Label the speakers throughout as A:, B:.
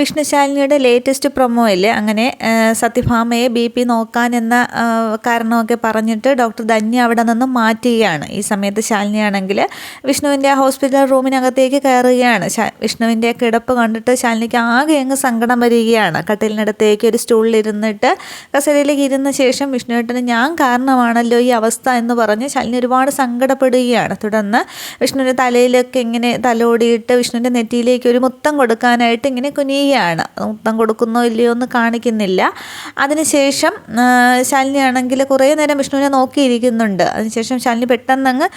A: വിഷ്ണുശാലിനിയുടെ latest പ്രൊമോയിൽ അങ്ങനെ സത്യഭാമയെ B P നോക്കാൻ എന്ന കാരണമൊക്കെ പറഞ്ഞിട്ട് ഡോക്ടർ ധന്യ അവിടെ നിന്ന് മാറ്റുകയാണ്. ഈ സമയത്ത് ശാലിനിയാണെങ്കിൽ വിഷ്ണുവിന്റെ ഹോസ്പിറ്റൽ റൂമിനകത്തേക്ക് കയറുകയാണ്. വിഷ്ണുവിന്റെ കിടപ്പ് കണ്ടിട്ട് ശാലിനിക്ക് ആകെ അങ്ങ് സങ്കടം വരികയാണ്. കട്ടിലിനടുത്തേക്ക് ഒരു സ്റ്റൂളിലിരുന്നിട്ട് കസേരയിലേക്ക് ഇരുന്ന ശേഷം വിഷ്ണുവേട്ടന് ഞാൻ കാരണമാണല്ലോ ഈ അവസ്ഥ എന്ന് പറഞ്ഞ് ശാലിനി ഒരുപാട് സങ്കടപ്പെടുകയാണ്. തുടർന്ന് വിഷ്ണുവിന്റെ തലയിലൊക്കെ ഇങ്ങനെ തലോടിയിട്ട് വിഷ്ണുവിന്റെ നെറ്റിയിലേക്ക് ഒരു മുത്തം കൊടുക്കാനായിട്ട് ഇങ്ങനെ കുനിയുക ചെയ്യുകയാണ് മുത്തം കൊടുക്കുന്നോ ഇല്ലയോ എന്ന് കാണിക്കുന്നില്ല. അതിനുശേഷം ശാലിനിയാണെങ്കിൽ കുറേ നേരം വിഷ്ണുവിനെ നോക്കിയിരിക്കുന്നുണ്ട്. അതിനുശേഷം ശാലിനി പെട്ടെന്നങ്ങ്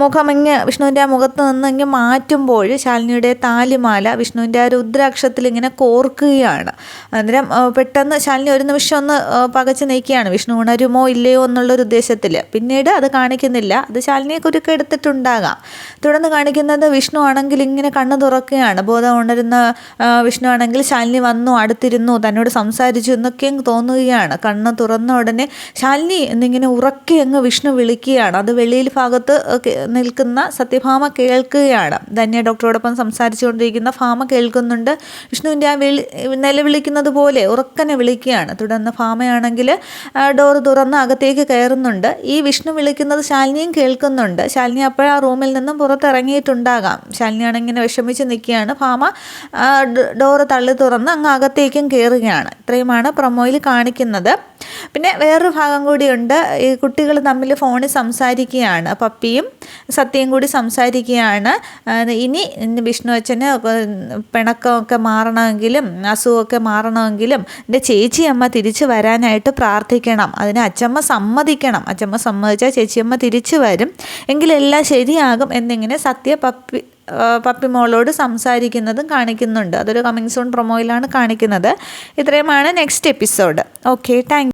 A: മുഖമങ്ങ് വിഷ്ണുവിന്റെ ആ മുഖത്ത് നിന്നങ്ങ് മാറ്റുമ്പോൾ ശാലിനിയുടെ താലിമാല വിഷ്ണുവിന്റെ ആ രുദ്രാക്ഷത്തിൽ ഇങ്ങനെ കോർക്കുകയാണ്. അന്നേരം പെട്ടെന്ന് ശാലിനി ഒരു നിമിഷം ഒന്ന് പകച്ചു നീക്കുകയാണ്. വിഷ്ണു ഉണരുമോ ഇല്ലയോ എന്നുള്ളൊരു ഉദ്ദേശത്തിൽ. പിന്നീട് അത് കാണിക്കുന്നില്ല. അത് ശാലിനിയെ കുരുക്കെ എടുത്തിട്ടുണ്ടാകാം. തുടർന്ന് കാണിക്കുന്നത് വിഷ്ണു ആണെങ്കിൽ ഇങ്ങനെ കണ്ണു തുറക്കുകയാണ്. ബോധം ഉണരുന്ന വിഷ്ണു ആണെങ്കിൽ ശാലിനി വന്നു അടുത്തിരുന്നു തന്നോട് സംസാരിച്ചു എന്നൊക്കെ തോന്നുകയാണ്. കണ്ണ് തുറന്ന ഉടനെ ശാലിനി എന്നിങ്ങനെ ഉറക്കെ അങ്ങ് വിഷ്ണു വിളിക്കുകയാണ്. അത് വെളിയിൽ ഭാഗത്ത് നിൽക്കുന്ന സത്യഭാമ കേൾക്കുകയാണ്. ധന്യ ഡോക്ടറോടൊപ്പം സംസാരിച്ചുകൊണ്ടിരിക്കുന്ന ഭാമ കേൾക്കുന്നുണ്ട്. വിഷ്ണുവിന്റെ ആ വിളി നിലവിളിക്കുന്നത് പോലെ ഉറക്കനെ വിളിക്കുകയാണ്. തുടർന്ന് ഭാമയാണെങ്കിൽ ഡോർ തുറന്ന് അകത്തേക്ക് കയറുന്നുണ്ട്. ഈ വിഷ്ണു വിളിക്കുന്നത് ശാലിനിയും കേൾക്കുന്നുണ്ട്. ശാലിനി അപ്പോഴാ റൂമിൽ നിന്നും പുറത്തിറങ്ങിയിട്ടുണ്ടാകാം. ശാലിനിയാണെങ്കിൽ ഇങ്ങനെ വിഷമിച്ച് നിൽക്കുകയാണ്. ഭാമ ഡോറ് തള്ളി തുറന്ന് അങ്ങ് അകത്തേക്കും കയറുകയാണ് ഇത്രയുമാണ് പ്രൊമോയിൽ കാണിക്കുന്നത്. പിന്നെ വേറൊരു ഭാഗം കൂടിയുണ്ട്. ഈ കുട്ടികൾ തമ്മിൽ ഫോണിൽ സംസാരിക്കുകയാണ്. പപ്പിയും സത്യയും കൂടി സംസാരിക്കുകയാണ്. ഇനി വിഷ്ണു അച്ഛന് പിണക്കമൊക്കെ മാറണമെങ്കിലും അസുഖമൊക്കെ മാറണമെങ്കിലും എന്റെ ചേച്ചിയമ്മ തിരിച്ചു വരാനായിട്ട് പ്രാർത്ഥിക്കണം. അതിന് അച്ചമ്മ സമ്മതിക്കണം. അച്ചമ്മ സമ്മതിച്ചാൽ ചേച്ചിയമ്മ തിരിച്ചു വരും. എങ്കിലെല്ലാം ശരിയാകും എന്നിങ്ങനെ സത്യ പപ്പി പപ്പി മോളോട് സംസാരിക്കുന്നതും കാണിക്കുന്നുണ്ട്. അതൊരു കമ്മിങ് സൂൺ പ്രൊമോയിലാണ് കാണിക്കുന്നത്. ഇത്രയുമാണ് നെക്സ്റ്റ് എപ്പിസോഡ് ഓക്കെ താങ്ക്